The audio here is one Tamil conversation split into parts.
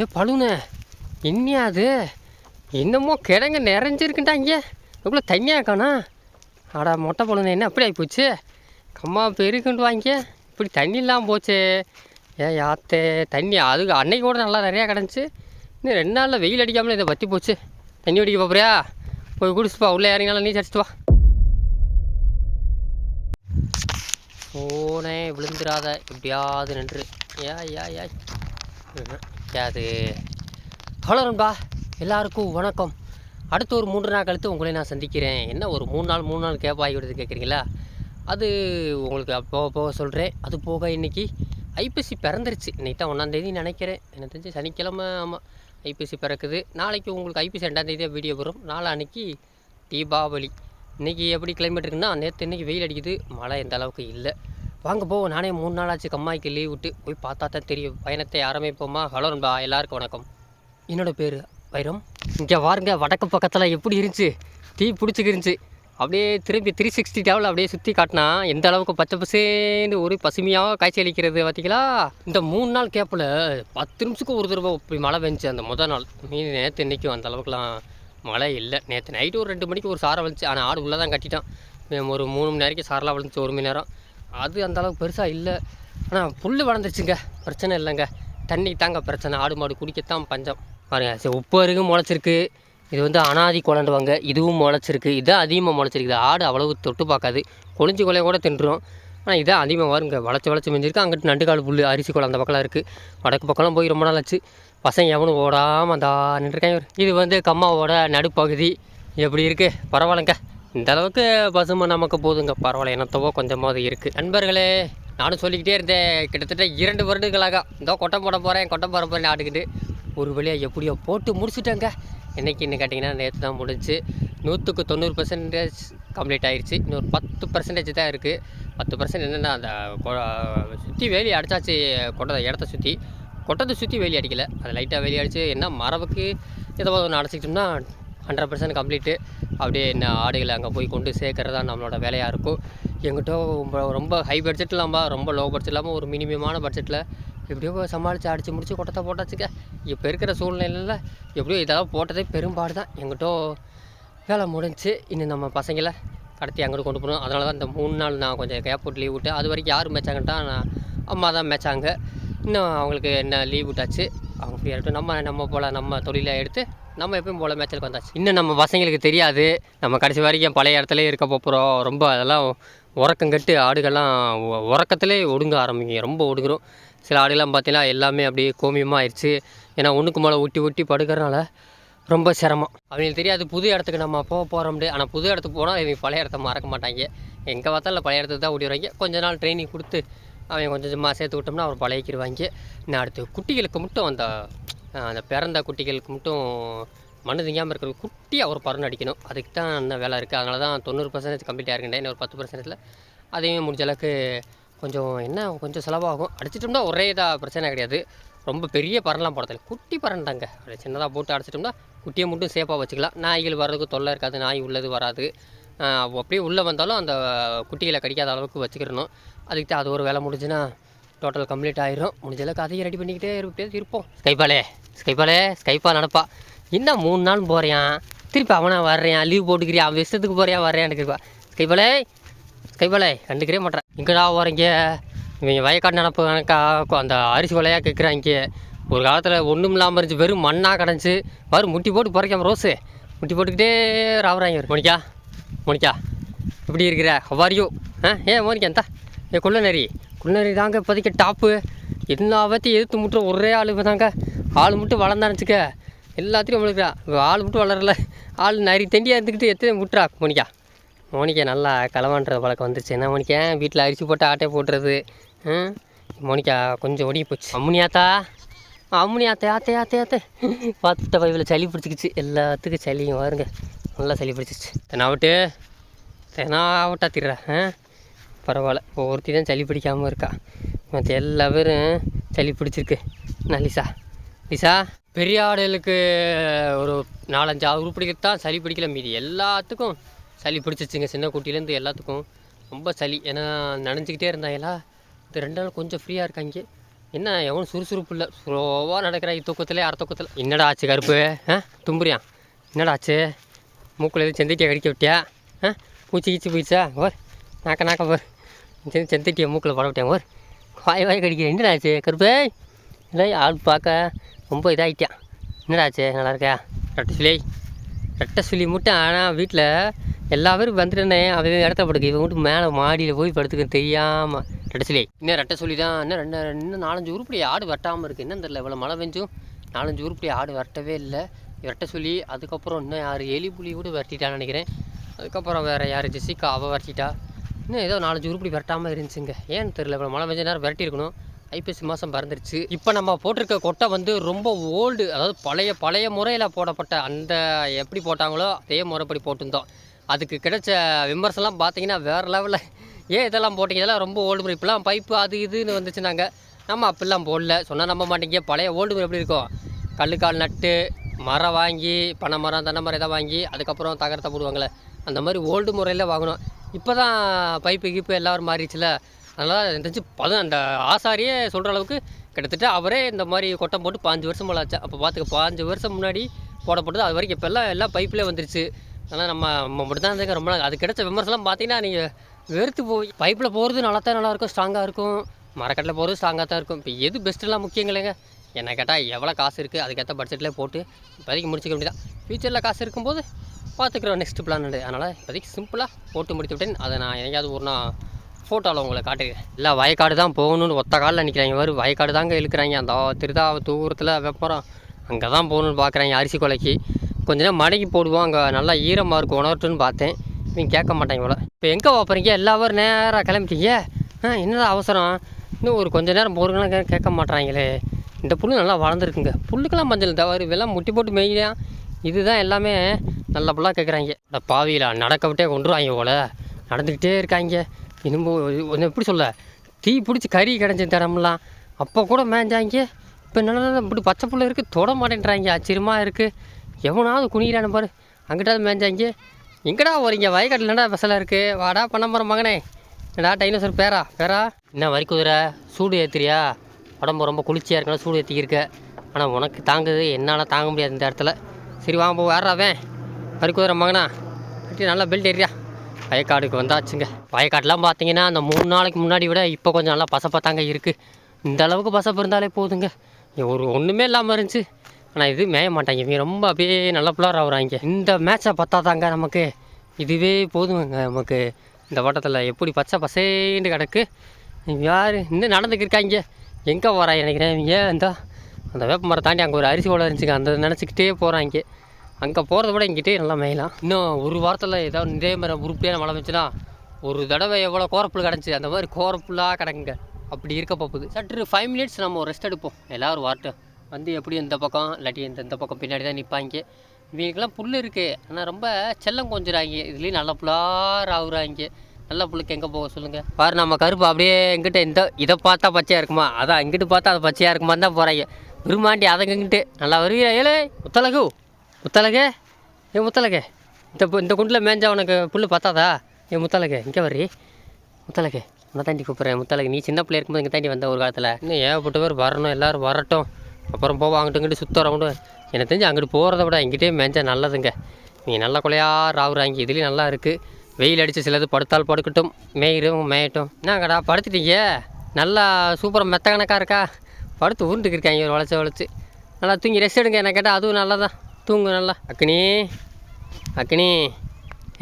ஏ பழுனே என்னையா அது? என்னமோ கிடங்க நிறைஞ்சிருக்குண்டாங்க இவ்வளோ தண்ணியாக இருக்கானா? ஆடா மொட்டை பழுனே என்ன அப்படி ஆகிப்போச்சு கம்மா பெருக்குன்ட்டு வாங்க இப்படி தண்ணி இல்லாமல் போச்சே. ஏன் யாத்தே தண்ணி அதுக்கு அன்னைக்கு கூட நல்லா நிறையா கிடந்துச்சு. இன்னும் ரெண்டு நாளில் வெயில் அடிக்காமலே இதை பற்றி போச்சு. தண்ணி அடிக்க போறியா? போய் குடிச்சுப்பா உள்ளே இறங்கினாலும் நீ அடிச்சிட்டு வா. போனே விழுந்துடாத. எப்படியாவது நின்று. ஏ ஏ ஏ அது ஹலோ நண்பா எல்லாருக்கும் வணக்கம். அடுத்த ஒரு மூன்று நாள் கழித்து உங்களை நான் சந்திக்கிறேன். என்ன ஒரு மூணு நாள் மூணு நாள் கேப் ஆகிவிடுது கேட்குறீங்களா? அது உங்களுக்கு போக போக சொல்கிறேன் அது போக இன்றைக்கி ஐப்பசி பிறந்துருச்சு. இன்றைக்கி தான் ஒன்றாந்தேதி நினைக்கிறேன். எனக்கு தெரிஞ்சு சனிக்கிழமை ஆமாம் ஐப்பசி பிறக்குது. நாளைக்கு உங்களுக்கு ஐபிசி ரெண்டாந்தேதியாக வீடியோ வரும். நாளான்னைக்கு தீபாவளி. இன்றைக்கி எப்படி கிளைமேட் இருக்குன்னா நேற்று இன்றைக்கி வெயில் அடிக்குது. மழை எந்த அளவுக்கு இல்லை. வாங்க போவோம் நானே மூணு நாள் ஆச்சு கம்மாய்க்கு லீவ் விட்டு போய் பார்த்தா தான் தெரியும். பயணத்தை ஆரம்பிப்போமா? ஹலோ நண்பா எல்லாருக்கும் வணக்கம். என்னோட பேர் வைரம். இங்கே வாருங்க வடக்கு பக்கத்தில் எப்படி இருந்துச்சு? தீ பிடிச்சிக்கிருந்துச்சு அப்படியே திரும்பி த்ரீ சிக்ஸ்டி டேவில் அப்படியே சுற்றி காட்டினா எந்த அளவுக்கு பச்சை பசேன்னு ஒரு பசுமையாக காய்ச்சி அளிக்கிறது பார்த்தீங்களா இந்த மூணு நாள் கேப்பில் பத்து நிமிஷத்துக்கு ஒரு தடவை இப்படி மழை பெஞ்சுச்சு அந்த முதல் நாள். மீன் நேற்று இன்றைக்கும் அந்த அளவுக்குலாம் மழை இல்லை. நேற்று நைட்டு ஒரு ரெண்டு மணிக்கு ஒரு சாரை வந்துச்சு ஆனால் ஆடு உள்ளே தான் கட்டிட்டான் ஒரு மூணு மணி நேரத்துக்கு சாரெலாம் விழுந்துச்சு ஒரு மணி நேரம். அது அந்தளவுக்கு பெருசாக இல்லை. ஆனால் புல் வளர்ந்துருச்சுங்க. பிரச்சனை இல்லைங்க. தண்ணி தாங்க பிரச்சனை. ஆடு மாடு குடிக்கத்தான் பஞ்சம். பாருங்கள் சரி உப்பு அருகும் முளைச்சிருக்கு. இது வந்து அனாதி குழண்டுவாங்க இதுவும் முளைச்சிருக்கு. இதான் அதிகமாக முளைச்சிருக்குது. ஆடு அவ்வளவு தொட்டு பார்க்காது. கொழிஞ்சி கொலைய கூட தின்றுடும் ஆனால் இதான் அதிகமாக வருங்க. வளச்சி வளச்சி மிஞ்சிருக்கு. அங்கிட்டு நண்டுக்கால் புல் அரிசி குளம் அந்த பக்கம்லாம் இருக்குது வடக்கு பக்கம்லாம் போய் ரொம்ப நாள் ஆச்சு பசங்க எவனும் ஓடாமல் அந்த நின்றுருக்காங்க இது வந்து கம்மாவோட நடுப்பகுதி. எப்படி இருக்குது பரவாயில்லைங்க. இந்த அளவுக்கு பசுமை நமக்கு போதுங்க. பரவாயில்ல எனத்தவோ கொஞ்சமாவது இருக்குது நண்பர்களே நானும் சொல்லிக்கிட்டே இருந்தேன். கிட்டத்தட்ட இரண்டு வருடங்களாக. இதோ கொட்டம் போட போகிறேன் கொட்டம் போட போகிறேன் ஆடுக்கிட்டு ஒரு வழியாக எப்படியோ போட்டு முடிச்சுட்டேங்க. என்றைக்குன்னு கேட்டிங்கன்னா நேற்று தான் முடிஞ்சு. நூற்றுக்கு தொண்ணூறு பர்சன்டேஜ் கம்ப்ளீட் ஆயிடுச்சு இன்னொரு பத்து பர்சன்டேஜ் தான் இருக்குது பத்து பர்சன்ட் என்னென்னா அந்த சுற்றி வேலி அடித்தாச்சு கொட்டதை இடத்த சுற்றி கொட்டத்தை சுற்றி வேலி அடிக்கலை. அது லைட்டாக வேலி அடித்து என்ன மரபுக்கு ஏதோ ஒன்று அடைச்சிக்கிட்டோம்னா ஹண்ட்ரட் பர்சன்ட் கம்ப்ளீட்டு அப்படியே என்ன ஆடுகளை அங்கே போய் கொண்டு சேர்க்கறது தான் நம்மளோட வேலையாக இருக்கும். எங்கிட்ட ரொம்ப ரொம்ப ஹை பட்ஜெட் இல்லாமல் ரொம்ப லோ பட்ஜெட் இல்லாமல் ஒரு மினிமமான பட்ஜெட்டில் எப்படியோ சமாளித்து அடித்து முடிச்சு கொட்டத்தை போட்டாச்சுக்க இப்போ இருக்கிற சூழ்நிலையில் எப்படியோ இதெல்லாம் போட்டதே பெரும்பாடு தான் எங்கிட்ட வேலை முடிஞ்சு இன்னும் நம்ம பசங்களை கடத்தி அங்கிட்டு கொண்டு போகணும். அதனால தான் இந்த மூணு நாள் நான் கொஞ்சம் கேப் போட்டு லீவ் விட்டு அது வரைக்கும் யார் மேய்ச்சாங்கன்ட்டா நான் அம்மா தான் மேய்ச்சாங்க. இன்னும் அவங்களுக்கு என்ன லீவ் விட்டாச்சு அவங்க ஃப்ரீயாக இருக்கட்டும் நம்ம நம்ம போல் நம்ம தொழிலை எடுத்து நம்ம எப்பயும் போல் மேட்சலுக்கு வந்தாச்சு. இன்னும் நம்ம பசங்களுக்கு தெரியாது. நம்ம கடைசி வரைக்கும் பழைய இடத்துல இருக்க போகிறோம் ரொம்ப அதெல்லாம் உறக்கம் கட்டு ஆடுகள்லாம் உறக்கத்திலே ஒடுங்க ஆரம்பிங்க ரொம்ப ஒடுங்குறோம். சில ஆடுகள்லாம் பார்த்தீங்கன்னா எல்லாமே அப்படியே கோமியமாக ஆயிடுச்சு ஏன்னா ஒன்றுக்கு மேலே ஒட்டி ஒட்டி படுக்கிறனால ரொம்ப சிரமம். அவங்களுக்கு தெரியாது புது இடத்துக்கு நம்ம போக போகிறோம்னு ஆனால் புது இடத்துக்கு போனால் இவங்க பழைய இடத்த மறக்க மாட்டாங்க. எங்கே பார்த்தாலும் பழைய இடத்துக்கு தான் ஓடிடுவாங்க கொஞ்ச நாள் ட்ரைனிங் கொடுத்து அவங்க கொஞ்சம் கொஞ்சமாக சேர்த்து விட்டோம்னா அவர் பழகிக்கிடுவாங்க. இன்னும் அடுத்து குட்டிகளுக்கு மட்டும் அந்த அந்த பிறந்த குட்டிகளுக்கு மட்டும் மண்ணு திங்காமல் இருக்கிற குட்டியாக ஒரு பருன் அடிக்கணும். அதுக்கு தான் இன்னும் வேலை இருக்குது அதனால தான் தொண்ணூறு பர்சன்டேஜ் கம்ப்ளீட் ஆகிருக்கேன் இன்னும் ஒரு பத்து பர்சன்டேஜில் அதையும் முடிஞ்ச அளவுக்கு கொஞ்சம் என்ன கொஞ்சம் செலவாகும். அடிச்சிட்டோம்னா ஒரே இதாக பிரச்சனை கிடையாது. ரொம்ப பெரிய பறன்லாம் போடுறதில்ல. குட்டி பறன் தாங்க சின்னதாக போட்டு அடிச்சிட்டோம்னா குட்டியை மட்டும் சேஃபாக வச்சுக்கலாம். நாய்கள் வர்றதுக்கு தொல்லை இருக்காது. நாய் உள்ளது வராது. அப்படியே உள்ளே வந்தாலும் அந்த குட்டிகளை கடிக்காத அளவுக்கு வச்சுக்கிறணும் அதுக்கு தான் அது ஒரு வேலை முடிஞ்சுன்னா டோட்டல் கம்ப்ளீட் ஆயிரும். முடிஞ்ச அளவுக்கு அதையும் ரெடி பண்ணிக்கிட்டே இருப்பே இருப்போம். ஸ்கைபாலே ஸ்கைபாலே ஸ்கைப்பா நடப்பா என்ன மூணு நாள் போகிறேன் திருப்பி அவனா வர்றேன் லீவ் போட்டுக்கிறியா? அவன் இஷ்டத்துக்கு போறியா? வர்றேன் எடுக்கிறப்பா ஸ்கைபாலே ஸ்கைபாலே கண்டுக்கிறே மாட்டேன் இங்கடா போகிறீங்க இவங்க வயக்காடு நடப்பு கணக்கா அந்த அரிசி வலையாக கேட்குறாங்க ஒரு காலத்தில் ஒன்றும் இல்லாமல் இருந்துச்சு. வெறும் மண்ணாக கிடந்துச்சு வரும் முட்டி போட்டு பறிக்காம ரோஸு. முட்டி போட்டுக்கிட்டே ராவறாங்க இவர். மோனிக்கா மோனிக்கா எப்படி இருக்கிற ஹவாரியோ ஆ ஏன் மோனிக்கா எந்தா ஏ குள்ளநரி முன்னாடி தாங்க இப்போதைக்கு டாப்பு எல்லாவற்றையும் எதிர்த்து முட்டுற ஒரே ஆள் இப்போ தாங்க. ஆள் மட்டும் வளர்ந்தானுச்சுக்க எல்லாத்தையும் முழுக்கிறா ஆள் மட்டும் வளரல. ஆள் நரி தெண்டியாக இருந்துக்கிட்டு எத்தனை முட்டுறா? மோனிக்கா மோனிக்கா நல்லா களவான்ற பழக்கம் வந்துருச்சு. என்ன மோனிக்கா வீட்டில் அரிசி போட்டு ஆட்டை போட்டுறது மோனிக்கா கொஞ்சம் ஒடி போச்சு. அம்முனியாத்தா அம்முனி ஆத்தே ஆத்தே ஆத்தே ஆத்தே. பார்த்துட்ட பைபில் சளி பிடிச்சிக்கிச்சு. எல்லாத்துக்கும் சளியும் வருங்க. நல்லா சளி பிடிச்சிச்சு தெனாவட்டு தெனாவட்டா திடுற ஆ? பரவாயில்ல. ஒருத்தி தான் சளி பிடிக்காமல் இருக்கா. மற்ற எல்லா பேரும் சளி பிடிச்சிருக்கு. நான் லிசா? லிசா? பெரிய ஆடுகளுக்கு ஒரு நாலஞ்சு உருப்படிக்கு தான் சளி பிடிக்கல. மீதி எல்லாத்துக்கும் சளி பிடிச்சிச்சுங்க சின்ன குட்டிலேருந்து எல்லாத்துக்கும் ரொம்ப சளி. ஏன்னா நனைஞ்சிக்கிட்டே இருந்தாங்களா இந்த ரெண்டு நாள் கொஞ்சம் ஃப்ரீயாக இருக்காங்க. என்ன எவனும் சுறுசுறுப்பு இல்லை. ஸ்லோவாக நடக்கிறாங்க தூக்கத்தில் அரை தூக்கத்தில். என்னடா ஆச்சு கருப்பு? ஆ தும்புறியா? என்னடா ஆச்சு? மூக்கில் எதுவும் செந்திட்டியை கடிக்க விட்டியா? ஆ பூச்சி கீச்சி போயிடுச்சா? ஓர் நாக்க நாக்க போர் சரி செந்தட்டியை மூக்கில் பட ஒரு வாய் வாய் கடிக்க என்னடா ஆச்சு இல்லை ஆள் பார்க்க ரொம்ப இதாகிட்டான் என்னடா ஆச்சு நல்லா இருக்கா ரெட்டை சுலி ரெட்டை சுழி மட்டும் ஆனால் வீட்டில் எல்லா பேரும் வந்துட்டேனே. அவன் இடத்த படுக்க இவன் மட்டும் மேலே மாடியில் போய் படுத்துக்க தெரியாமல் ரெட்டை சுழி. இன்னும் ரெட்டை சுழி தான். இன்னும் ரெண்டு இன்னும் நாலஞ்சு உருப்படி ஆடு வெட்டாமல் இருக்குது என்ன தெரில இவ்வளோ மழை பெஞ்சும். நாலஞ்சு உருப்படி ஆடு வெட்டவே இல்லை. ரெட்டை சுழி அதுக்கப்புறம் இன்னும் யார்? எலி புலி கூட வரட்டிட்டான்னு நினைக்கிறேன். அதுக்கப்புறம் வேறு யார்? ஜெசிகா அவள் வெட்டிட்டா. இன்னும் ஏதோ நாலஞ்சு உருப்படி வெட்டாமல் இருந்துச்சுங்க. ஏன்னு தெரியல இவ்வளோ மழை பெஞ்ச நேரம் விரட்டிருக்கணும் ஐப்பசி மாதம் பறந்துருச்சு. இப்போ நம்ம போட்டிருக்க கொட்டை வந்து ரொம்ப ஓல்டு அதாவது பழைய பழைய முறையில் போடப்பட்ட அந்த எப்படி போட்டாங்களோ அதே முறைப்படி போட்டிருந்தோம். அதுக்கு கிடைச்ச விமர்சனம் பார்த்தீங்கன்னா வேறு லெவலில் ஏன் இதெல்லாம் போட்டீங்க? இதெல்லாம் ரொம்ப ஓல்டு முறை. இப்போலாம் பைப்பு அது இதுன்னு வந்துச்சுனாங்க. நம்ம அப்படிலாம் போடல. சொன்னால் நம்ப மாட்டீங்க. பழைய ஓல்டு முறை எப்படி இருக்கும்? கல்லுக்கால் நட்டு மரம் வாங்கி பனை மரம் தென்னை மரம் இதை வாங்கி அதுக்கப்புறம் தகரத்தை போடுவாங்களே. அந்த மாதிரி ஓல்டு முறையில் வாங்கணும். இப்போ தான் பைப்பு கீப்பு எல்லோரும் மாறிடுச்சுல. அதனால் தெரிஞ்சு பதம் அந்த ஆசாரியே சொல்கிற அளவுக்கு கிட்டத்தட்ட அவரே இந்த மாதிரி கொட்டம் போட்டு பாஞ்சு வருஷம் போல ஆச்சு. அப்போ பார்த்துக்க பாஞ்சு வருஷம் முன்னாடி போடப்பட்டது அது வரைக்கும் இப்போல்லாம் எல்லாம் பைப்பிலே வந்துருச்சு. ஆனால் நம்ம நம்ம மட்டும் தான் ரொம்ப நாள் அது கிடைச்ச விமர்சனம் பார்த்தீங்கன்னா நீங்கள் வெறுத்து போய் பைப்பில் போகிறது நல்லா தான் நல்லாயிருக்கும் ஸ்ட்ராங்காக இருக்கும். மரக்கட்டில் போகிறது ஸ்ட்ராங்காக தான் இருக்கும். இப்போ எது பெஸ்ட்டுலாம் முக்கியங்களேங்க என்ன கேட்டால் எவ்வளோ காசு இருக்குது அதுக்கேற்ற பட்ஜெட்டில் போட்டு இப்போதைக்கு முடிச்சிக்க வேண்டியதான் ஃப்யூச்சரில் காசு இருக்கும்போது பார்த்துக்குறோம் நெக்ஸ்ட் பிளான் அதனால் இப்போதைக்கு சிம்பிளாக போட்டு முடித்து விட்டேன். அதை நான் எங்கேயாவது ஒரு நாள் ஃபோட்டோவில் உங்களை காட்டுகிறேன். இல்லை வயக்காடு தான் போகணுன்னு ஒத்த காலில் நிற்கிறாங்க. வரும் வயக்காடு தாங்க இழுக்கிறாங்க. அந்த திருதா தூரத்தில் வெப்பரம் அங்கே தான் போகணுன்னு பார்க்குறாங்க அரிசி கொலைக்கு. கொஞ்ச நேரம் மடக்கி போடுவோம். அங்கே நல்லா ஈரமாக இருக்கும். உணர்ட்டுன்னு பார்த்தேன். இவங்க கேட்க மாட்டாங்க போல. இப்போ எங்கே பார்ப்பறீங்க எல்லாரும் நேராக கிளம்பிட்டீங்க? ஆ என்னடா அவசரம்? இன்னும் ஒரு கொஞ்ச நேரம் போகிறீங்கன்னா கேட்க மாட்றாங்களே. இந்த புல் நல்லா வளர்ந்துருக்குங்க. புல்லுக்கெல்லாம் மஞ்சள். தவறு இதெல்லாம் முட்டி போட்டு மேய்தான் இதுதான் எல்லாமே நல்ல புல்லாக கேட்குறாங்க இந்த பாவியில் நடக்க விட்டே கொண்டுருவாங்க போல. நடந்துக்கிட்டே இருக்காங்க. இன்னும் ஒன்று எப்படி சொல்ல? தீ பிடிச்சி கறி கிடஞ்சி தரம்லாம் அப்போ கூட மேஞ்சாங்க. இப்போ என்னென்ன இப்படி பச்சை பிள்ளை இருக்குது தொட மாட்டேன்றாங்க. ஆச்சரியமாக இருக்குது எவனாவது குனிகிறான பாரு. அங்கிட்டாவது மேஞ்சாங்க. எங்கடா வரீங்க வயக்காட்டில் என்னடா ஸ்பெஷலாக இருக்குது வாடா பண்ண போகிற மகனே. என்னடா டைனோசர் பேரா? பேரா? என்ன வரி குதிரை? சூடு ஏற்றுறியா உடம்பு ரொம்ப குளிர்ச்சியாக இருக்கணும் சூடு ஏற்றிக்கிருக்க ஆனால் உனக்கு தாங்குது. என்னால் தாங்க முடியாது இந்த இடத்துல. சரி வாங்க போ. வேறாவேன் கறிக்குதிரை மகனா கட்டி நல்லா பெல்ட் ஏறியா. வயக்காடுக்கு வந்தாச்சுங்க. வயக்காடுலாம் பார்த்தீங்கன்னா அந்த மூணு நாளைக்கு முன்னாடி விட இப்போ கொஞ்சம் நல்லா பசப்பாத்தாங்க இருக்குது இந்த அளவுக்கு பசப்பு இருந்தாலே போதுங்க. ஒரு ஒன்றுமே இல்லாமல் இருந்துச்சு. ஆனால் இது மேய மாட்டாங்க. இவங்க ரொம்ப அப்படியே நல்ல பிள்ளார் ஆகுறாங்க. இந்த மேட்சை பார்த்தா தாங்க நமக்கு. இதுவே போதுங்க நமக்கு. இந்த ஓட்டத்தில் எப்படி பச்சை பசேன்னு கிடக்கு. யார்? இன்னும் நடந்துக்கு இருக்காங்க. எங்கே வரா நினைக்கிறேன் இவங்க. இந்த அந்த வேப்ப மரம் தாண்டி அங்கே ஒரு அரிசி ஓலை இருந்துச்சுங்க. அந்த நினச்சிக்கிட்டே போகிறாங்க அங்கே போகிறத விட இங்கிட்டே நல்லா மேயலாம் இன்னும் ஒரு வாரத்தில் ஏதாவது இதே மாதிரி உருப்படியான மழை வந்துச்சுன்னா ஒரு தடவை எவ்வளோ கோரப்புல் கிடச்சி அந்த மாதிரி கோரப்புல்லாக கிடக்குங்க. அப்படி இருக்க போகுது. சற்று ஃபைவ் மினிட்ஸ் நம்ம ஒரு ரெஸ்ட் எடுப்போம். எல்லோரும் வாட்டும் வந்து எப்படி இந்த பக்கம் இல்லாட்டி இந்த இந்த பக்கம் பின்னாடி தான் நிற்பாங்க இவங்களுக்கெல்லாம் புல் இருக்குது ஆனால் ரொம்ப செல்லம் கொஞ்சிறாங்க. இதுலேயும் நல்ல புல்லார் ஆகுறாங்க நல்ல புல்லுக்கு எங்கே போக சொல்லுங்கள் பாரு நம்ம கருப்பு அப்படியே எங்கிட்ட இந்த இதை பார்த்தா பச்சையாக இருக்குமா? அதான் இங்கிட்டு பார்த்தா அது பச்சையாக இருக்குமா தான் போகிறாங்க விரும்பாண்டி அதங்கிட்டு நல்லா வருவீங்க ஏலே? முத்தலகு முத்தலகு ஏ முத்தலகு இந்த பு- இந்த குண்டில் மேஞ்சா உனக்கு புல் பத்தாதா? ஏ முத்தலகு இங்கே வரி முத்தலகு நான் தாண்டி கூப்பிட்றேன். முத்தலகு நீ சின்ன பிள்ளை இருக்கும்போது இங்கே தாண்டி வந்த ஒரு காலத்தில். இன்னும் ஏகப்பட்ட பேர் வரணும் எல்லோரும் வரட்டும். அப்புறம் போவோம் அங்கிட்டு இங்கிட்டு சுத்த ரவுண்டு. எனக்கு தெரிஞ்சு அங்கிட்டு போகிறத விட இங்கிட்டே மேஞ்சா நல்லதுங்க. நீ நல்ல கொலையாக ராவுறாங்க இதுலேயும் நல்லா இருக்குது வெயில் அடித்து சிலது படுத்தால் படுக்கட்டும் மேயிரும் மேயட்டும். என்னங்கடா படுத்துட்டீங்க? நல்லா சூப்பராக மெத்த கணக்காக இருக்கா? படுத்து உருண்டுக்கு இருக்காங்க ஒரு வளைச்சி வளைச்சி. நல்லா தூங்கி ரெஸ்ட் எடுங்க என்ன கேட்டால் அதுவும் நல்லா தான் தூங்கு நல்லா. அக்னி. அக்னி.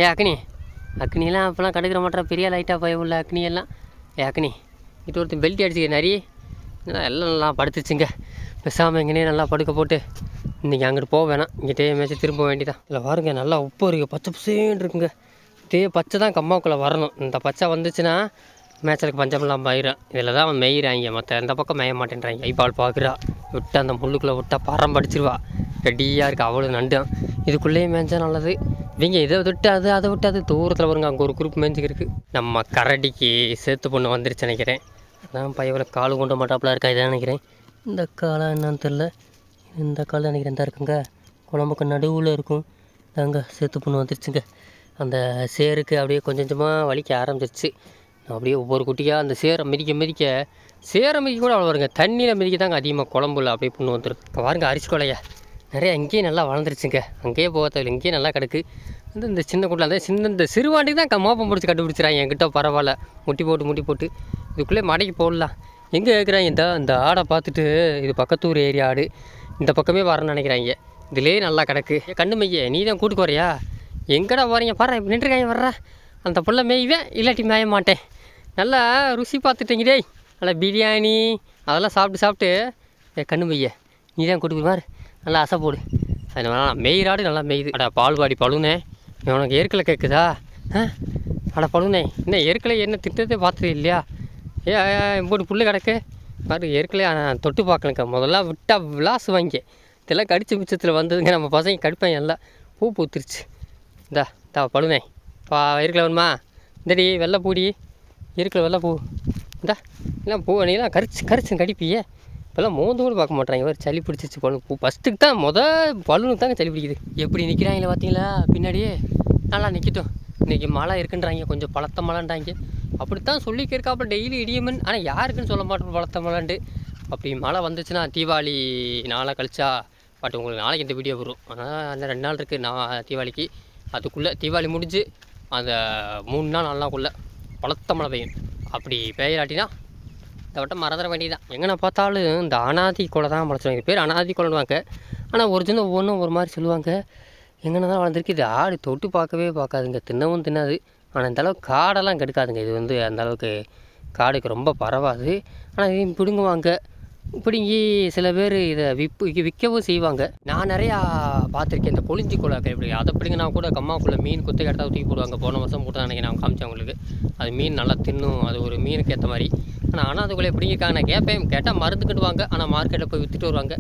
ஏ அக்னி. அக்னிலாம் அப்போலாம் கடுக்கிற மாட்டா பெரிய லைட்டாக போய் உள்ள அக்னி எல்லாம் ஏ அக்னி. இது ஒருத்தன் பெல்ட் அடிச்சுக்க நிறைய எல்லாம் நல்லா படுத்துச்சுங்க. பெசாமல் எங்கேனே நல்லா படுக்க போட்டு. இன்றைக்கி அங்கிட்டு போக வேணாம். இங்கிட்டே மேய்ச்சி திரும்ப வேண்டிதான் இல்லை பாருங்க நல்லா உப்பு இருக்குது பச்சை பசேன்னு இருக்குங்க. இதே பச்சை தான் கம்மாவுக்குள்ளே வரணும். இந்த பச்சை வந்துச்சுன்னா மேய்ச்சலுக்கு பஞ்சமெல்லாம் பயிரும் இதில் தான் அவன் மற்ற எந்த பக்கம் மேய மாட்டேன்றாங்க. ஐபால் பார்க்குறா. விட்டு அந்த முள்ளுக்குள்ளே விட்டால் பரம் படிச்சிருவா. ரெடியாக இருக்குது அவ்வளோ நண்டும் இதுக்குள்ளேயே மேய்ஞ்சா நல்லது. இவங்க இதை விட்டு அது அதை விட்டு அது தூரத்தில் வருங்க அங்கே ஒரு குரூப் மேய்ஞ்சிருக்கு நம்ம கரடிக்கு சேர்த்து பொண்ணு வந்துருச்சு நினைக்கிறேன். அதான் பையன் கால் கொண்டு மாட்டாப்புல இருக்கா இதான் நினைக்கிறேன். இந்த காலம் என்னன்னு தெரில இந்த காலம் நினைக்கிறேன் தான் இருக்குங்க. குழம்புக்கு நடுவில் இருக்கும். தாங்க சேத்து பொண்ணு வந்துருச்சுங்க. அந்த சேருக்கு அப்படியே கொஞ்சம் கொஞ்சமாக வலிக்க ஆரம்பிச்சிருச்சு. அப்படியே ஒவ்வொரு குட்டியாக அந்த சேரை மிதிக்க மிதிக்க சேர மிதிக்க கூட அவ்வளோ வருங்க. தண்ணியில் மிதிக்க தாங்க அதிகமாக குழம்புல அப்படியே புண்ணு வந்துடும் இப்போ பாருங்க அரிசி கொலையா நிறைய அங்கேயே நல்லா வளர்ந்துருச்சுங்க. அங்கேயே போக தேவையில்ல இங்கேயே நல்லா கிடக்கு. வந்து இந்த சின்ன குட்டில் அந்த சின்ன இந்த சிறுவாண்டி தான் க- மோப்பம் பிடிச்சி கண்டுபிடிச்சிறாங்க. என்கிட்ட பரவாயில்ல. முட்டி போட்டு முட்டி போட்டு. இதுக்குள்ளே மடைக்கு போடலாம். எங்கே கேட்குறாங்க இந்த இந்த ஆடை பார்த்துட்டு இது பக்கத்தூர் ஏரியா ஆடு. இந்த பக்கமே வரேன்னு நினைக்கிறாங்க. இதுலேயே நல்லா கிடக்கு. ஏ கண்ணு மைய நீ தான் கூட்டுக்கு வரையா எங்கடா போகிறீங்க பாரு இப்போ நின்றுருக்காங்க வர்றா. அந்த பிள்ளை மேய்வேன் இல்லாட்டி மேய மாட்டேன். நல்லா ருசி பார்த்துட்டீங்க டேய். நல்லா பிரியாணி அதெல்லாம் சாப்பிட்டு சாப்பிட்டு என் கண்ணு மைய நீ தான் கூட்டு நல்லா அசை போடு. அது நல்லா மெயிராடு நல்லா மெய்யுது. அடா பால்வாடி பழுனே உனக்கு ஏற்கலை கேட்குதா ஆ? அட பழுனே என்ன ஏற்கலை என்ன திட்டத்தை பார்த்தது இல்லையா? ஏ போட்டு புல்லு கிடக்கு. பாரு ஏற்கனவே நான் தொட்டு பார்க்கலக்கா முதல்ல விட்டால் விளாசு வாங்கி இதெல்லாம் கடிச்ச மிச்சத்தில் வந்ததுங்க. நம்ம பசங்க கடிப்பேன் எல்லாம். பூ பூத்துருச்சு. இந்தா தா பழுனே பா இருக்கல வேணுமா? இந்தடி வெள்ளை பூடி இருக்கல வெள்ளை பூ. இந்தா எல்லாம் பூ நீலாம் கரிச்சு கரிச்சு கடிப்பியே இப்போல்லாம் மோந்து கூட பார்க்க மாட்டாங்க ஒரு சளி பிடிச்சிச்சு பழு பூ ஃபஸ்ட்டுக்கு தான் மொதல் பலூனுக்கு தாங்க சளி பிடிக்குது. எப்படி நிற்கிறாங்களே பார்த்தீங்களா? பின்னாடியே. நல்லா நிற்கட்டும் இன்றைக்கி மழை இருக்குன்றாங்க. கொஞ்சம் பழத்த மழைன்றாங்க. அப்படித்தான் சொல்லிக்கிருக்காப்புல டெய்லி இடியமன். ஆனால் யாருக்குன்னு சொல்ல மாட்டோம் பழத்த மழைண்டு அப்படி மழை வந்துச்சுன்னா தீபாவளி நாளாக கழிச்சா பட் உங்களுக்கு நாளைக்கு இந்த வீடியோ வரும். ஆனால் அந்த ரெண்டு நாள் இருக்குது நான் தீபாவளிக்கு. அதுக்குள்ளே தீபாவளி முடிஞ்சு அந்த மூணு நாள் நாலு நாளுக்குள்ளே பழத்த மழை பெய்யும். அப்படி பெயராட்டினா இந்த வட்டம் மறந்துட வேண்டியதான் எங்கே பார்த்தாலும் இந்த அனாதி கொலை தான் வளர்த்துருவாங்க பேர் அனாதி கொலைவாங்க ஆனால் ஒரிஜினல் ஒவ்வொன்றும் ஒரு மாதிரி சொல்லுவாங்க. எங்கன்னா தான் வளர்ந்துருக்கு இது ஆடு தொட்டு பார்க்கவே பார்க்காதுங்க. தின்னவும் தின்னாது. ஆனால் இந்தளவுக்கு காடெல்லாம் கெடுக்காதுங்க. இது வந்து அந்தளவுக்கு காடுக்கு ரொம்ப பரவாது. ஆனால் இதையும் பிடுங்குவாங்க. பிடுங்கி சில பேர் இதை விற்பு விற்கவும் செய்வாங்க. நான் நிறையா பார்த்துருக்கேன். இந்த கொளிஞ்சி குழா எப்படி அதை பிடிங்கினா கூட கம்மாக்குள்ளே மீன் குத்தை எடுத்தால் தூக்கி போடுவாங்க. போன வருஷம் போட்டு அன்றைக்கி நான் காமிச்சேன் உங்களுக்கு. அது மீன் நல்லா தின்னும். அது ஒரு மீனுக்கு ஏற்ற மாதிரி. ஆனால் ஆனால் அதுக்குள்ளே பிடிங்கிருக்காங்க நான் கேட்பேன். கேட்டால் மருந்து கட்டுவாங்க. ஆனால் மார்க்கெட்டில் போய் விற்றுட்டு வருவாங்க.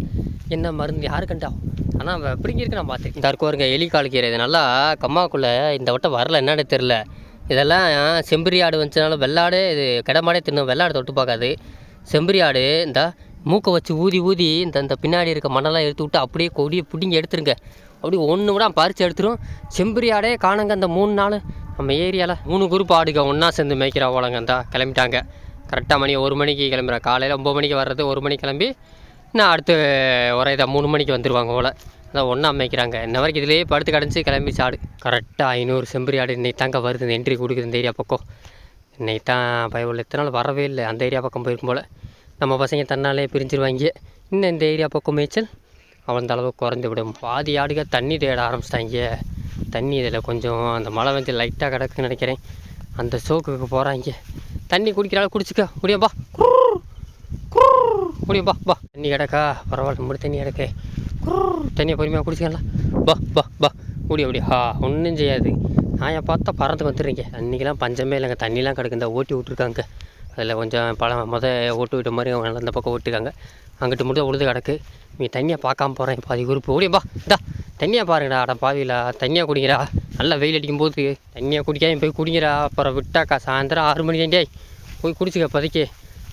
என்ன மருந்து? யாரு கண்டா? ஆனால் பிடிங்கிருக்கு நான் பார்த்துருக்கேன். இந்த இருக்கு எலி கால் கீரை. இது நல்லா கம்மாக்குள்ளே இந்த வட்டம் வரல. என்னன்னு தெரில இதெல்லாம் செம்பரி ஆடு வந்துச்சுனாலும் வெள்ளாடு இது கிடமாடே தின்னும். வெள்ளாடு தொட்டு பார்க்காது. செம்பரி ஆடு இந்த மூக்கை வச்சு ஊதி ஊதி இந்த இந்த பின்னாடி இருக்க மண்ணெல்லாம் எடுத்து விட்டு அப்படியே கொடியை பிடிங்கி எடுத்துருங்க. அப்படியே ஒன்று விட பறித்து எடுத்துரும். செம்பரி ஆடே காணுங்க அந்த மூணு நாள். நம்ம ஏரியாவில் மூணு குரூப் ஆடுங்க. ஒன்றா சேர்ந்து மேய்க்கிற ஓலங்க இருந்தா கிளம்பிட்டாங்க. கரெக்டாக மணி ஒரு மணிக்கு கிளம்புறேன் காலையில் ஒம்பது மணிக்கு வர்றது ஒரு மணிக்கு கிளம்பி நான் அடுத்து ஒரே இதாக மூணு மணிக்கு வந்துடுவாங்க போல். அதான் ஒன்றா அமைக்கிறாங்க இன்ன வரைக்கும் இதிலேயே படுத்து கடைஞ்சி கிளம்பி சாடு. கரெக்டாக ஐநூறு செம்பரி ஆடு இன்னைக்கு தாங்க வருது. இந்த என்ட்ரி கொடுக்குது இந்த ஏரியா பக்கம். இன்னைக்கு தான் பயவில் இத்தனை நாள் வரவே இல்லை. அந்த ஏரியா பக்கம் போயிருக்கும் போல். நம்ம பசங்க தன்னாலே பிரிஞ்சிருவாங்க. இன்னும் இந்த ஏரியா பக்கம் மேய்ச்சல் அவன் அளவு குறைந்து விடும். பாதி ஆடுக தண்ணி தேட ஆரம்பிச்சிட்டாங்க. தண்ணி இதில் கொஞ்சம் அந்த மழை வந்து லைட்டாக கிடக்குன்னு நினைக்கிறேன். அந்த சோக்குக்கு போகிறாங்க தண்ணி குடிக்கிறாள் குடிச்சுக்க. முடியாப்பா முடியும் பா பா. தண்ணி கிடக்கா? பரவாயில்ல முடி தண்ணி கிடக்கு. தண்ணியை பொறுமையாக குடிச்சிக்கலாம் பா பா பா. முடியும் முடியும் ஹா ஒன்றும் செய்யாது. நான் என் பார்த்தா பறந்து வந்துடுறீங்க. அன்றைக்கெலாம் பஞ்சமே இல்லைங்க. தண்ணிலாம் கிடக்கு. இந்த ஓட்டி விட்ருக்காங்க அதில் கொஞ்சம் பழம் மொதல் ஓட்டு விட்ட மாதிரி அவங்க அந்த பக்கம் ஓட்டுக்காங்க அங்கிட்டு மட்டும் உழுது கிடக்கு. நீ தண்ணியாக பார்க்காம போகிறேன் பாதி குரூப் ஓடியப்பா. இந்தா தண்ணியை பாருங்கடா அட பாவிலா தண்ணியாக குடிக்கிறா நல்லா வெயில் அடிக்கும் போது தண்ணியாக குடிக்காம போய் குடிங்கிறா அப்புறம் விட்டாக்கா சாயந்தரம் ஆறு மணி டேய் போய் குடிச்சுக்க இப்போதைக்கு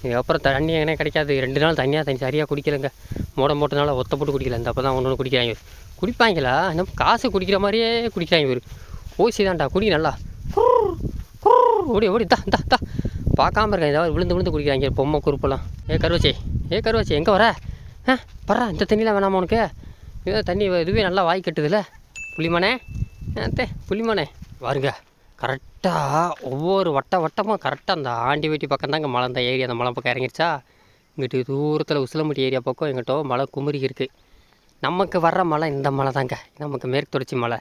இதுக்கப்புறம் தண்ணி எங்கே கிடைக்காது. ரெண்டு நாள் தண்ணியாக தண்ணி சரியாக குடிக்கலைங்க. மூட மூட்டனால ஒத்த போட்டு குடிக்கல. இந்த அப்போ தான் ஒன்று ஒன்று குடிக்கிறாங்க குடிப்பாங்களா? நம்ம காசு குடிக்கிற மாதிரியே குடிக்கிறாங்க இவர். ஓசி தான்டா குடி நல்லா. ஓடி ஓடி தா தா தா பார்க்காம இருக்கேன் ஏதாவது விழுந்து விழுந்து குடிக்கிறாங்க பொம்மை குறுப்பெல்லாம். ஏ கருவச்சி. ஏ கருவச்சி எங்கே வர? ஆ பரா இந்த தண்ணிலாம் வேணாமா உனக்கு? இதான் தண்ணி இதுவே நல்லா வாய் கட்டுதுல்ல புளிமானே தே புளிமானே வருங்க. கரெக்டாக ஒவ்வொரு வட்ட வட்டமாக கரெக்டாக அந்த ஆண்டி வீட்டி பக்கம் தாங்க மலை அந்த ஏரியா அந்த மலை பக்கம் இறங்கிடுச்சா இங்கிட்டு தூரத்தில் உசிலம்பட்டி ஏரியா பக்கம் எங்கிட்ட மலை குமரி இருக்குது நமக்கு வர்ற மலை இந்த மலை தாங்க. நமக்கு மேற்கு தொடர்ச்சி மலை.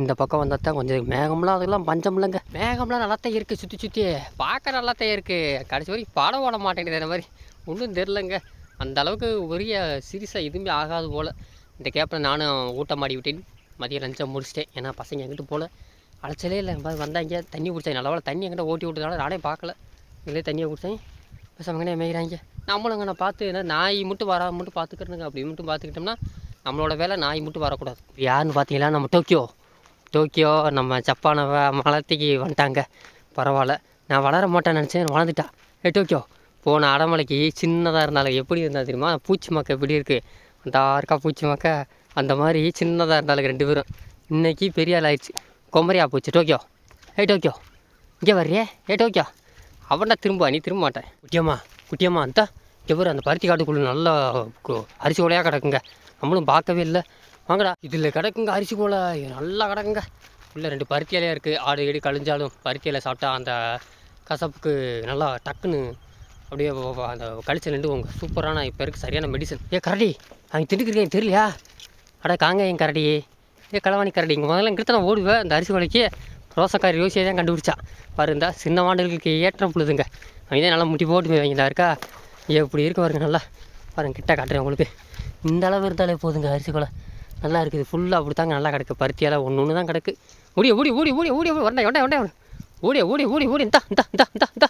இந்த பக்கம் வந்தால் தான் கொஞ்சம் மேகம்லாம் அதெல்லாம் பஞ்சம் இல்லைங்க. மேகம்லாம் நல்லாத்தான் இருக்குது சுற்றி சுற்றி பார்க்க நல்லாத்தான் இருக்குது கடைசி வரைக்கும் படம் ஓட மாட்டேங்குது இந்த மாதிரி. ஒன்றும் தெரிலங்க அந்த அளவுக்கு பெரிய சீரியஸாக எதுவுமே ஆகாது போல். இந்த கேப்பில் நானும் ஊட்ட மாடி விட்டேன். மதியம் லஞ்சம் முடிச்சிட்டேன். ஏன்னா பசங்க எங்கிட்ட போகல அலைச்சலே இல்லை பாரு வந்தாங்க. தண்ணி குடித்தாங்க நல்ல தண்ணி எங்கிட்ட ஓட்டி விட்டதால நானே பார்க்கல. இதிலே தண்ணியை குடித்தேன் பசங்கனே மேய்கிறாங்க. நம்மளும் நான் பார்த்து என்ன நாய் மட்டும் வரா மட்டும் பார்த்துக்கிறனுங்க அப்படி மட்டும் பார்த்துக்கிட்டோம்னா நம்மளோட வேலை நாய் மட்டும் வரக்கூடாது. யாருன்னு பார்த்தீங்களா? நம்ம டோக்கியோ. டோக்கியோ நம்ம ஜப்பானவ வ- மலர்த்திக்கு வந்துட்டாங்க. பரவாயில்ல. நான் வளர மாட்டேன்னு நினச்சேன் வளர்ந்துட்டா. ஏ டோக்கியோ போன அடமலைக்கு சின்னதாக இருந்தாலும் எப்படி இருந்தால் தெரியுமா? பூச்சி மக்க எப்படி இருக்குது டார்க்காக பூச்சி மக்க. அந்த மாதிரி சின்னதாக இருந்தாலும் ரெண்டு பேரும். இன்றைக்கி பெரிய ஆள் ஆயிடுச்சு. கொமரியா போச்சு டோக்கியோ. ஏ டோக்கியோ இங்கே வர்றியே? ஏ டோக்கியோ அவன்டா திரும்ப நீ திரும்ப மாட்டேன் குட்டியம்மா குட்டியம்மா அந்த எவர் அந்த பருத்தி காட்டுக்குள்ளே நல்லா அரிசி கொலையாக கிடக்குங்க. நம்மளும் பார்க்கவே இல்லை. வாங்கடா. இதில் கிடக்குங்க அரிசி கொலை நல்லா கிடக்குங்க. உள்ள ரெண்டு பருத்தி இலையாக இருக்குது ஆடு ஏடி கழிஞ்சாலும் பருத்தி இலை சாப்பிட்டா அந்த கசப்புக்கு நல்லா டக்குன்னு அப்படியே அந்த கழிச்சு நின்று உங்க சூப்பரான இப்போ இருக்குது சரியான மெடிசன் ஏ கரடி அவங்க திண்டுக்கிறேன் தெரியலையா? அட காங்க என் கரடி. ஏ களவாணி கரடி. இங்கே முதல்ல இங்கிட்ட நான் ஓடுவேன் அந்த அரிசி வலைக்கு ரோசக்காரி யோசியை தான் கண்டுபிடிச்சா. பாரு இந்த சின்ன மாடுகளுக்கு ஏற்றம் புழுதுங்க. அவங்க தான் நல்லா முட்டி போட்டு வாங்கிட்டா இருக்கா? எப்படி இருக்கு பாருங்க நல்லா. பாருங்க கிட்ட காட்டுறேன் உங்களுக்கு. இந்த அளவு இருந்தாலே போதுங்க அரிசி கொலை நல்லா இருக்குது. ஃபுல்லாக அப்படி தாங்க நல்லா கிடக்கு. பருத்தியெல்லாம் ஒன்று ஒன்று தான் கிடக்கு. ஓடி ஓடி ஓடி ஓடி ஓடி ஓடி. வரண்டா வரண்டா வரண்டா. ஓடி ஓடி ஓடி ஓடி. இந்தா இந்தா இந்தா இந்தா இந்தா.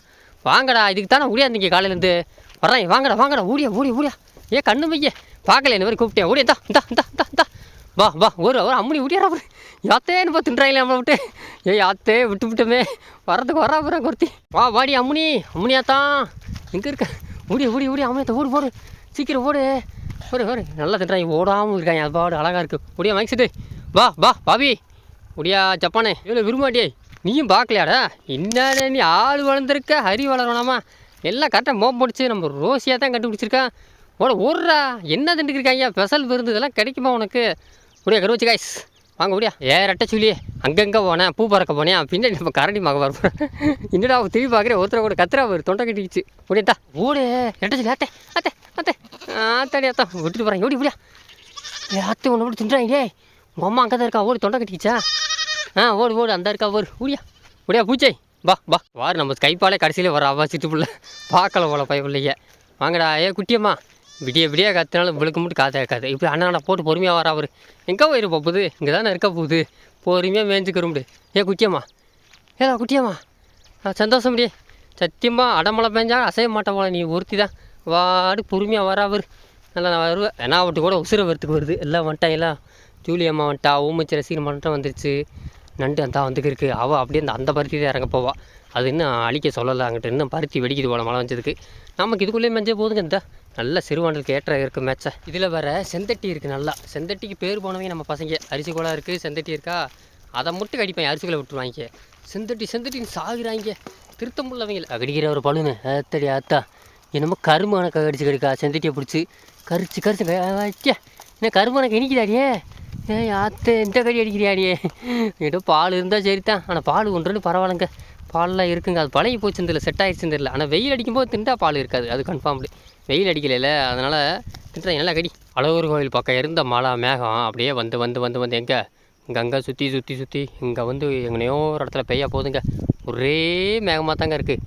வாங்கடா இதுக்கு தானே ஓடியாந்தீங்க காலையிலேருந்து? வர்றேன் வாங்கடா வாங்கடா. ஓடியா ஓடி ஓடியா. ஏ கண்ணு மைய. பார்க்கல இந்த மாதிரி கூப்பிட்டேன். ஓடி இந்தா இந்தா இந்தா இந்தா இந்தா. வா வா ஒரு ஒரு அம்மனி ஓடியாரா ஒரு. யாத்தேன்னு பார்த்து தின்றாங்களே நம்மளை விட்டு. ஏ யாத்தே விட்டு விட்டுமே. வரதுக்கு வரா போகிறாங்க குர்த்தி. வா வாடி அம்முனி. அம்முனியாத்தான். எங்கே இருக்க? ஓடி ஓடி ஓடி அம்முனியாத்த ஓடு போடு சீக்கிரம் ஓடு. ஒரு ஒரு நல்லா தின்றாங்க ஓடாமல் இருக்காங்க அது பாடு. அழகாக இருக்குது முடியா மைக்ஸிட்டு வா வா பாபி. முடியா ஜப்பானே. இவ்வளோ விரும்பாட்டியே. நீயும் பார்க்கலையாடா? என்னடா நீ ஆள் வளர்ந்துருக்க? ஹரி வளரணுமா எல்லாம் கரெக்டாக மோம் பிடிச்சி நம்ம ரோசியாக தான் கண்டுபிடிச்சிருக்கேன் ஓட ஓடுறா. என்ன திண்டுக்கிருக்காங்க ஸ்பெஷல் விருந்து இதெல்லாம் கிடைக்குமா உனக்கு? முடியா கருவச்சு காய்ஸ் வாங்க முடியா ஏ ரெட்டை சொல்லியே அங்கங்கே போனேன். பூ பறக்க போனேன். பின்னாடி நம்ம கரண்டி மக வரப்போம் என்னடா அவ திரும்பி பார்க்குறேன் ஒருத்தர கூட கத்துறா ஒரு தொண்டை கட்டிக்கிச்சு. முடியாட்டா ஓடு. ரெட்டை சொல்லி அத்தை அத்தை அத்தை. ஆத்தாடி அத்தா விட்டுட்டு போகிறேன் ஓடி இப்படியா ஏ ஒன்று விட்டு தின்றாங்க உங்கள் அம்மா அங்கே தான் இருக்கா? ஓடி தொண்டை கட்டிக்கிச்சா? ஆ ஓடு ஓடு அந்த இருக்கா ஓடு. ஓடியா. ஓடியா பூச்சை. பா பா வாரு நம்ம கைப்பாலே கடைசியில் வர அவா சிட்டு புள்ள. பார்க்கல போல பையப்பிள்ளைய வாங்கடா ஏ குட்டியம்மா. விடிய விடிய கத்தினாலும் விழுக்க மட்டும் காத்த இருக்காது. இப்படி அண்ணா போட்டு பொறுமையாக வர அவர். எங்கே போயிரு போகுது இங்கே தானே இருக்க போகுது பொறுமையாக மேய்ஞ்சுக்கிறோம்டு ஏ குட்டியம்மா. ஏதா குட்டியம்மா. சந்தோஷம் முடியே சத்தியமாக அடமழை பெஞ்சா அசைய மாட்டேன் போல நீ ஒருத்தி தான் வாடு பொறுமையாக வர. அவர் நல்லா நான் வருவேன். ஏன்னா அவட்டு கூட உசுர வரத்துக்கு வருது. எல்லாம் வந்துட்டான் எல்லாம். ஜூலி அம்மா வந்துட்டா ஊமச்சி ரசிகர் மட்டும் வந்துருச்சு. நண்டு அந்த வந்துக்கு இருக்குது அவள் அப்படியே அந்த அந்த பருத்தி தான் இறங்க போவா. அது இன்னும் அழிக்க சொல்லலை அங்கிட்ட இன்னும் பருத்தி வெடிக்குது போல மழை வந்ததுக்கு. நமக்கு இதுக்குள்ளேயே மெஞ்சே போதுங்க இந்த. நல்ல சிறுவாண்டலுக்கு ஏற்ற இருக்கு மேட்சை. இதில் வேற செந்தட்டி இருக்குது நல்லா. செந்தட்டிக்கு பேர் போனவங்க நம்ம பசங்க. அரிசி குளம் இருக்குது செந்தட்டி இருக்கா? அதை மட்டும் கடிப்பேன் அரிசிகளை விட்டுருவாங்க. செந்தட்டி செந்தட்டின்னு சாகுறாங்க. திருத்தம் உள்ளவங்க அடிக்கிற ஒரு பழுனு. அத்தடி ஆத்தா என்னமோ கருமான கடிச்சு கடிக்கா செந்தட்டியை பிடிச்சி கரிச்சு கரிச்சு வைக்க என்ன கருமானக்கு இனிக்குதாடியே? ஏய் ஆத்து இந்த கடி அடிக்கிறியாடியே? ஏதோ பால் இருந்தால் சரி தான் ஆனால் பால் ஒன்றுன்னு பரவாயில்லங்க. பால்லாம் இருக்குங்க அது பழகி போச்சு தெரியல செட் ஆயிடுச்சுன்னு தெரியல. ஆனால் வெயில் அடிக்கும்போது திண்டா பால் இருக்காது அது கன்ஃபார்ம்டு வெயில் அடிக்கலையில அதனால் திட்டுறேன் நல்லா கடி அழகர் கோவில் பக்கம் இருந்த மழை மேகம் அப்படியே வந்து வந்து வந்து வந்து எங்கே? இங்கே அங்கே சுற்றி சுற்றி சுற்றி இங்கே வந்து எங்கனையோ ஒரு இடத்துல பெய்யா போகுதுங்க ஒரே மேகமாக தாங்க இருக்குது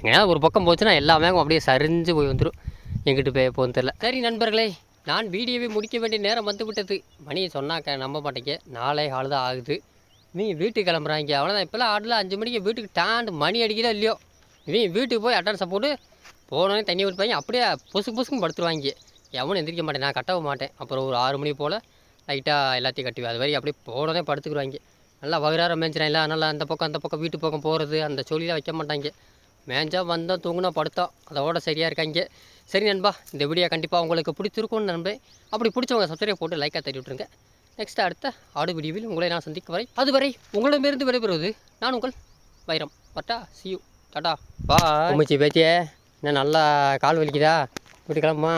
எங்கேயா ஒரு பக்கம் போச்சுன்னா எல்லா மேகம் அப்படியே சரிஞ்சு போய் வந்துடும் எங்கிட்டு போய் போகணும் தெரில சரி நண்பர்களே நான் வீடியோவை முடிக்க வேண்டிய நேரம் வந்து விட்டது. மணியை சொன்னாக்க நம்ப மாட்டேங்க. நாளை ஆள் தான் ஆகுது. நீ வீட்டுக்கு கிளம்புறாங்க. அவ்வளோதான் இப்போல்லாம் ஆடில் அஞ்சு மணிக்கு வீட்டுக்கு டாண்டு மணி அடிக்கிறா இல்லையோ? இவன் வீட்டுக்கு போய் அட்டன்ஸை போட்டு போனோடனே தண்ணி ஊற்றிப்பாங்க அப்படியே புசுக்கு புசுக்கும் படுத்துருவாங்க. எவனும் எந்திரிக்க மாட்டேன். நான் கட்டவும் மாட்டேன். அப்புறம் ஒரு ஆறு மணி போல் லைட்டாக எல்லாத்தையும் கட்டுவேன் அது வரைக்கும் அப்படியே போனோடனே படுத்துக்குருவாங்க. நல்லா வகுறார இல்லை. நல்லா அந்த பக்கம் அந்த பக்கம் வீட்டு பக்கம் போகிறது அந்த சொல்லிலாம் வைக்க மாட்டாங்க. மேஞ்சா வந்தோம் தூங்கினா படுத்தோம் அதோட சரியாக இருக்காங்க. சரி நண்பா இந்த வீடியோ கண்டிப்பாக உங்களுக்கு பிடிச்சிருக்கும்னு நம்புறேன். அப்படி பிடிச்சவங்க சப்ஸ்கிரைப் போட்டு லைக்காக தட்டி விட்ருங்க நெக்ஸ்ட் அடுத்த ஆடு வீடியோவில் உங்களை நான் சந்திக்கும் வரை அதுவரை உங்களிடமிருந்து விடைபெறுவது நான் உங்கள் வைரம். பட்டா சியூ டாடா. பா உமிச்சி பேச்சியே என்ன நல்லா கால் வலிக்குதா? வீட்டு கிளம்புமா?